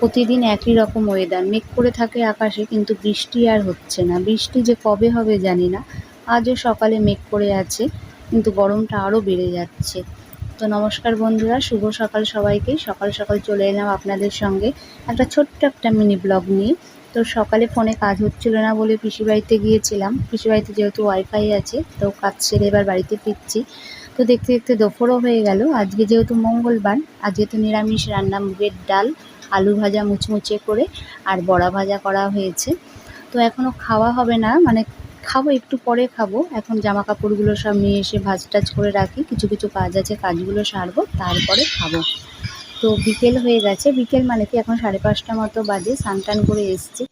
প্রতিদিন একই রকম ওয়েদার মেঘ করে থাকে আকাশে, কিন্তু বৃষ্টি আর হচ্ছে না। বৃষ্টি যে কবে হবে জানি না। আজও সকালে মেঘ করে আছে, কিন্তু গরমটা আরও বেড়ে যাচ্ছে। তো নমস্কার বন্ধুরা, শুভ সকাল সবাইকে। সকাল সকাল চলে এলাম আপনাদের সঙ্গে একটা ছোট্ট একটা মিনি ব্লগ নিয়ে। তো সকালে ফোনে কাজ হচ্ছিল না বলে পিসি বাড়িতে গিয়েছিলাম। পিসি বাড়িতে যেহেতু ওয়াইফাই আছে, তো কাজ সেরে এবার বাড়িতে ফিরছি। তো দেখতে দেখতে দুপুরও হয়ে গেল। আজকে যেহেতু মঙ্গলবার আজকে তো নিরামিষ রান্না, মুগের ডাল, আলু ভাজা মুচমুচে করে, আর বড়া ভাজা করা হয়েছে। তো এখনও খাওয়া হবে না মানে খাব, একটু পরে খাব। এখন জামা কাপড়গুলো সব নিয়ে এসে ভাজ টাজ করে রাখি। কিছু কিছু কাজ আছে, কাজগুলো সারবো, তারপরে খাব। তো বিকেল হয়ে গেছে। বিকেল মানে কি এখন সাড়ে পাঁচটা মতো বাজে স্নান টান করে এসছি।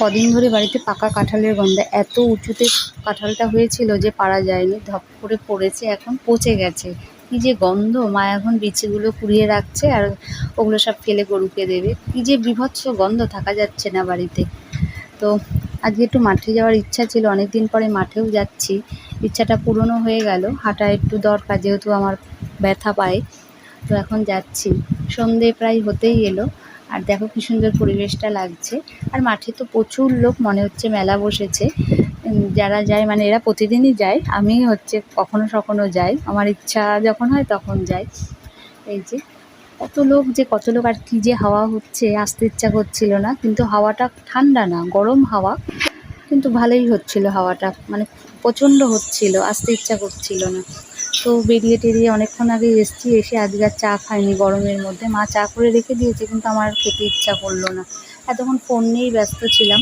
কদিন ধরে বাড়িতে পাকা কাঁঠালের গন্ধ। এত উঁচুতে কাঁঠালটা হয়েছিল যে পারা যায়নি, ধপ করে পড়েছে এখন, পচে গেছে। কি যে গন্ধ! মা এখন বিচিগুলো কুড়িয়ে রাখছে আর ওগুলো সব ফেলে গরুকে দেবে। কি যে বিভৎস গন্ধ, থাকা যাচ্ছে না বাড়িতে। তো আজকে একটু মাঠে যাওয়ার ইচ্ছা ছিল অনেক দিন পরে মাঠেও যাচ্ছি। ইচ্ছাটা পূরণও হয়ে গেল। হাঁটা একটু দরকার, যেহেতু আমার ব্যথা পায়। তো এখন যাচ্ছি। সন্ধে প্রায় হতেই এলো। আর দেখো কি সুন্দর পরিবেশটা লাগছে। আর মাঠে তো প্রচুর লোক, মনে হচ্ছে মেলা বসেছে। যারা যায় মানে এরা প্রতিদিনই যায়। আমি হচ্ছে কখনো সখনো যাই। আমার ইচ্ছা যখন হয় তখন যাই। এই যে, কত লোক যে, কত লোক আর কি যে হাওয়া হচ্ছে, আসতে ইচ্ছা করছিল না। কিন্তু হাওয়াটা ঠান্ডা না, গরম হাওয়া। কিন্তু ভালোই হচ্ছিল হাওয়াটা। মানে প্রচণ্ড হচ্ছিল, আসতে ইচ্ছা করছিল না। তো বেরিয়ে টেরিয়ে অনেকক্ষণ আগে এসছি, এসে আজকে আর চা খাইনি গরমের মধ্যে। মা চা করে রেখে দিয়েছে, কিন্তু আমার খেতে ইচ্ছা করল না। এতক্ষণ ফোন নিয়েই ব্যস্ত ছিলাম,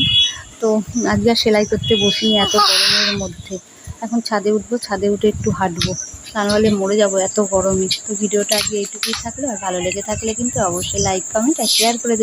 তো আজকে আর সেলাই করতে বসিনি এত গরমের মধ্যে। এখন ছাদে উঠবো, ছাদে উঠে একটু হাঁটবো। তা নাহলে মরে যাব এত গরমে। তো ভিডিওটা আজকে এইটুকুই থাকল, আর ভালো লেগে থাকলে কিন্তু অবশ্যই লাইক কমেন্ট আর শেয়ার করে